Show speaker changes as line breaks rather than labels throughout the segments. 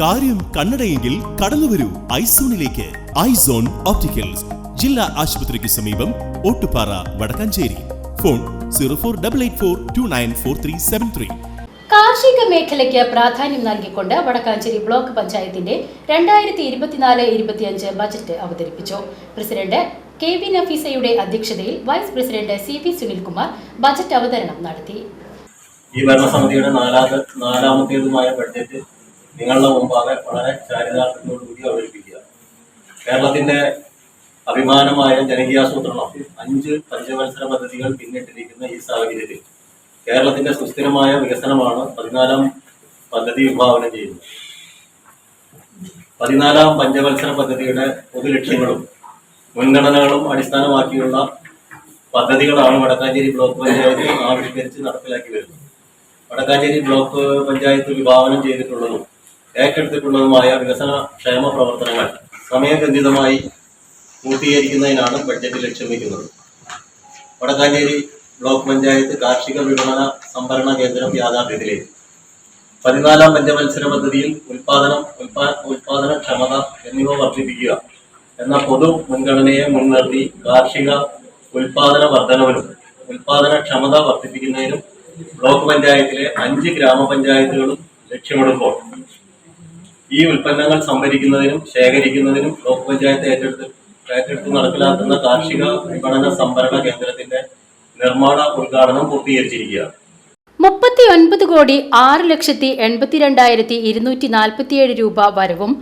കാര്യം കണ്ണടയെങ്കിൽ കടന്നുവരൂ ഐസോണിലേക്ക്. Eyes on opticals. ജില്ലാ ആശുപത്രിക്ക് സമീപം Ottupara Vadakkanchery. Phone zero four double eight four two nine four three seven three.
കാർഷിക മേഖലയ്ക്ക് പ്രാധാന്യം നൽകിക്കൊണ്ട് വടക്കാഞ്ചേരി ബ്ലോക്ക് പഞ്ചായത്തിന്റെ രണ്ടായിരത്തി ഇരുപത്തിനാല് ഇരുപത്തിയഞ്ച് ബജറ്റ് അവതരിപ്പിച്ചു. പ്രസിഡന്റ് കെ വി നഫീസയുടെ അധ്യക്ഷതയിൽ vice president C V Sunilkumar budget അവതരണം നടത്തി.
ഈ ഭരണസമിതിയുടെ നാലാമ നാലാമത്തേതുമായ ബഡ്ജറ്റ് നിങ്ങളുടെ മുമ്പാകെ വളരെ ചാരിതാർത്ഥ്യത്തോടുകൂടി അവതരിപ്പിക്കുക. കേരളത്തിന്റെ അഭിമാനമായ ജനകീയാസൂത്രണം അഞ്ച് പഞ്ചവത്സര പദ്ധതികൾ പിന്നിട്ടിരിക്കുന്ന ഈ സാഹചര്യത്തിൽ കേരളത്തിന്റെ സുസ്ഥിരമായ വികസനമാണ് പതിനാലാം പദ്ധതി വിഭാവനം ചെയ്യുന്നത്. പതിനാലാം പഞ്ചവത്സര പദ്ധതിയുടെ പൊതു ലക്ഷ്യങ്ങളും മുൻഗണനകളും അടിസ്ഥാനമാക്കിയുള്ള പദ്ധതികളാണ് വടക്കാഞ്ചേരി ബ്ലോക്ക് പഞ്ചായത്ത് ആവിഷ്കരിച്ച് നടപ്പിലാക്കി വരുന്നത്. വടക്കാഞ്ചേരി ബ്ലോക്ക് പഞ്ചായത്ത് വിഭാവനം ചെയ്തിട്ടുള്ളതും ഏറ്റെടുത്തിട്ടുള്ളതുമായ വികസന ക്ഷേമ പ്രവർത്തനങ്ങൾ സമയബന്ധിതമായി പൂർത്തീകരിക്കുന്നതിനാണ് ബഡ്ജറ്റ് ലക്ഷ്യം വയ്ക്കുന്നത് വടക്കാഞ്ചേരി ബ്ലോക്ക് പഞ്ചായത്ത് കാർഷിക വിപണന സംഭരണ കേന്ദ്രം യാഥാർത്ഥ്യത്തിലേക്ക് പതിനാലാം പഞ്ചമത്സര പദ്ധതിയിൽ ഉൽപാദനം ഉൽപാ ഉൽപാദന ക്ഷമത എന്നിവ വർദ്ധിപ്പിക്കുക എന്ന പൊതു മുൻഗണനയെ മുൻനിർത്തി കാർഷിക ഉൽപാദന വർധനവിനും ഉൽപാദന ക്ഷമത വർദ്ധിപ്പിക്കുന്നതിനും ബ്ലോക്ക് പഞ്ചായത്തിലെ അഞ്ച് ഗ്രാമപഞ്ചായത്തുകളും ലക്ഷ്യമിടുമ്പോൾ ഈ ഉൽപ്പന്നങ്ങൾ സംഭരിക്കുന്നതിനും ശേഖരിക്കുന്നതിനും ബ്ലോക്ക് പഞ്ചായത്ത് ഏറ്റെടുത്ത് ഏറ്റെടുത്ത് നടപ്പിലാക്കുന്ന കാർഷിക വിപണന സംഭരണ കേന്ദ്രത്തിന്റെ നിർമ്മാണ ഉദ്ഘാടനം പൂർത്തീകരിച്ചിരിക്കുകയാണ്.
മുപ്പത്തി ഒൻപത് കോടി ആറ് ലക്ഷത്തി എൺപത്തിരണ്ടായിരത്തി ഇരുന്നൂറ്റി നാൽപ്പത്തിയേഴ് രൂപ വരവും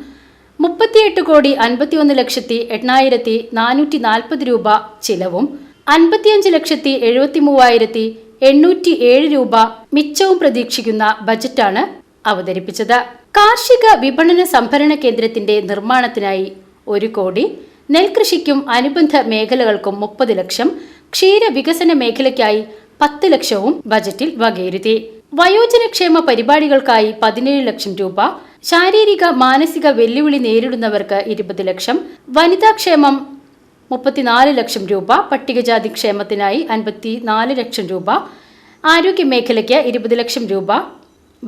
മുപ്പത്തിയെട്ട് കോടി അൻപത്തിയൊന്ന് ലക്ഷത്തി എണ്ണായിരത്തി നാനൂറ്റി നാൽപ്പത് രൂപ ചിലവും അൻപത്തിയഞ്ച് ലക്ഷത്തി എഴുപത്തി മൂവായിരത്തി എണ്ണൂറ്റി ഏഴ് രൂപ മിച്ചവും പ്രതീക്ഷിക്കുന്ന ബജറ്റാണ് അവതരിപ്പിച്ചത്. കാർഷിക വിപണന സംഭരണ കേന്ദ്രത്തിന്റെ നിർമ്മാണത്തിനായി ഒരു കോടി നെൽകൃഷിക്കും അനുബന്ധ മേഖലകൾക്കും മുപ്പത് ലക്ഷം ക്ഷീര വികസന മേഖലയ്ക്കായി പത്ത് ലക്ഷവും ബജറ്റിൽ വകയിരുത്തി. വയോജനക്ഷേമ പരിപാടികൾക്കായി പതിനേഴ് ലക്ഷം രൂപ ശാരീരിക മാനസിക വെല്ലുവിളി നേരിടുന്നവർക്ക് ഇരുപത് ലക്ഷം വനിതാക്ഷേമം മുപ്പത്തിനാല് ലക്ഷം രൂപ പട്ടികജാതി ക്ഷേമത്തിനായി അൻപത്തിനാല് ലക്ഷം രൂപ ആരോഗ്യ മേഖലയ്ക്ക് ഇരുപത് ലക്ഷം രൂപ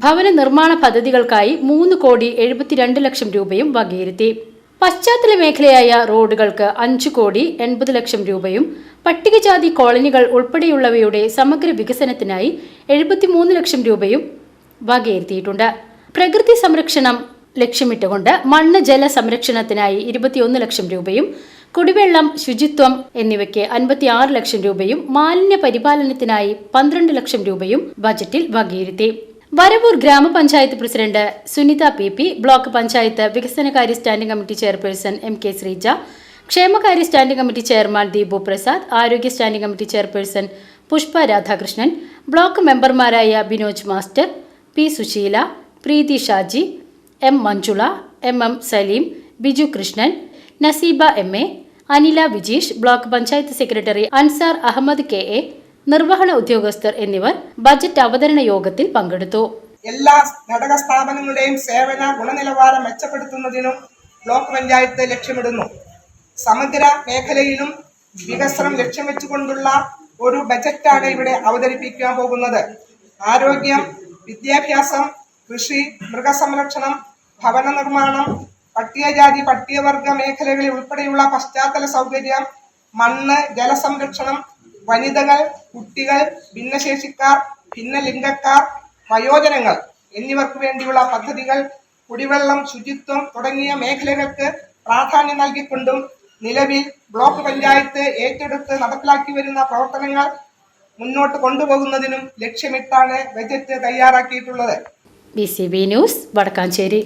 ഭവന നിർമ്മാണ പദ്ധതികൾക്കായി മൂന്ന് കോടി എഴുപത്തിരണ്ട് ലക്ഷം രൂപയും വകയിരുത്തി. പശ്ചാത്തല മേഖലയായ റോഡുകൾക്ക് അഞ്ചു കോടി എൺപത് ലക്ഷം രൂപയും പട്ടികജാതി കോളനികൾ ഉൾപ്പെടെയുള്ളവയുടെ സമഗ്ര വികസനത്തിനായി എഴുപത്തിമൂന്ന് ലക്ഷം രൂപയും വകയിരുത്തിയിട്ടുണ്ട്. പ്രകൃതി സംരക്ഷണം ലക്ഷ്യമിട്ടുകൊണ്ട് മണ്ണ് ജല സംരക്ഷണത്തിനായി ഇരുപത്തിയൊന്ന് ലക്ഷം രൂപയും കുടിവെള്ളം ശുചിത്വം എന്നിവയ്ക്ക് അൻപത്തിയാറ് ലക്ഷം രൂപയും മാലിന്യ പരിപാലനത്തിനായി പന്ത്രണ്ട് ലക്ഷം രൂപയും ബജറ്റിൽ വകയിരുത്തി. വരവൂർ ഗ്രാമപഞ്ചായത്ത് president Sunitha P P block panchayat വികസനകാര്യ standing committee chairperson M K Sreeja ക്ഷേമകാര്യ standing committee chairman Deepu Prasad ആരോഗ്യ standing committee chairperson Pushpa Radhakrishnan block മെമ്പർമാരായ Binoj master P Susheela Preethi Shaji M Manjula M M Saleem Biju Krishnan Naseeba M A Anila Vijeesh block panchayat secretary Ansar Ahammed K A നിർവഹണ ഉദ്യോഗസ്ഥർ എന്നിവർ budget അവതരണ യോഗത്തിൽ പങ്കെടുത്തു.
എല്ലാ ഘടക സ്ഥാപനങ്ങളുടെയും സേവന ഗുണനിലവാരം മെച്ചപ്പെടുത്തുന്നതിനും ബ്ലോക്ക് പഞ്ചായത്ത് ലക്ഷ്യമിടുന്നു. സമഗ്ര മേഖലയിലും വികസനം ലക്ഷ്യം വെച്ചുകൊണ്ടുള്ള ഒരു ബജറ്റാണ് ഇവിടെ അവതരിപ്പിക്കാൻ പോകുന്നത്. ആരോഗ്യം വിദ്യാഭ്യാസം കൃഷി മൃഗസംരക്ഷണം ഭവന നിർമ്മാണം പട്ടികജാതി പട്ടികവർഗ മേഖലകളിൽ ഉൾപ്പെടെയുള്ള പശ്ചാത്തല സൗകര്യം മണ്ണ് ജലസംരക്ഷണം വനിതകൾ കുട്ടികൾ ഭിന്നശേഷിക്കാർ ഭിന്നലിംഗക്കാർ വയോജനങ്ങൾ എന്നിവർക്ക് വേണ്ടിയുള്ള പദ്ധതികൾ കുടിവെള്ളം ശുചിത്വം തുടങ്ങിയ മേഖലകൾക്ക് പ്രാധാന്യം നൽകിക്കൊണ്ടും നിലവിൽ ബ്ലോക്ക് പഞ്ചായത്ത് ഏറ്റെടുത്ത് നടപ്പിലാക്കി വരുന്ന പ്രവർത്തനങ്ങൾ മുന്നോട്ട് കൊണ്ടുപോകുന്നതിനും ലക്ഷ്യമിട്ടാണ് ബജറ്റ് തയ്യാറാക്കിയിട്ടുള്ളത്.
B C B news Vadakkanchery.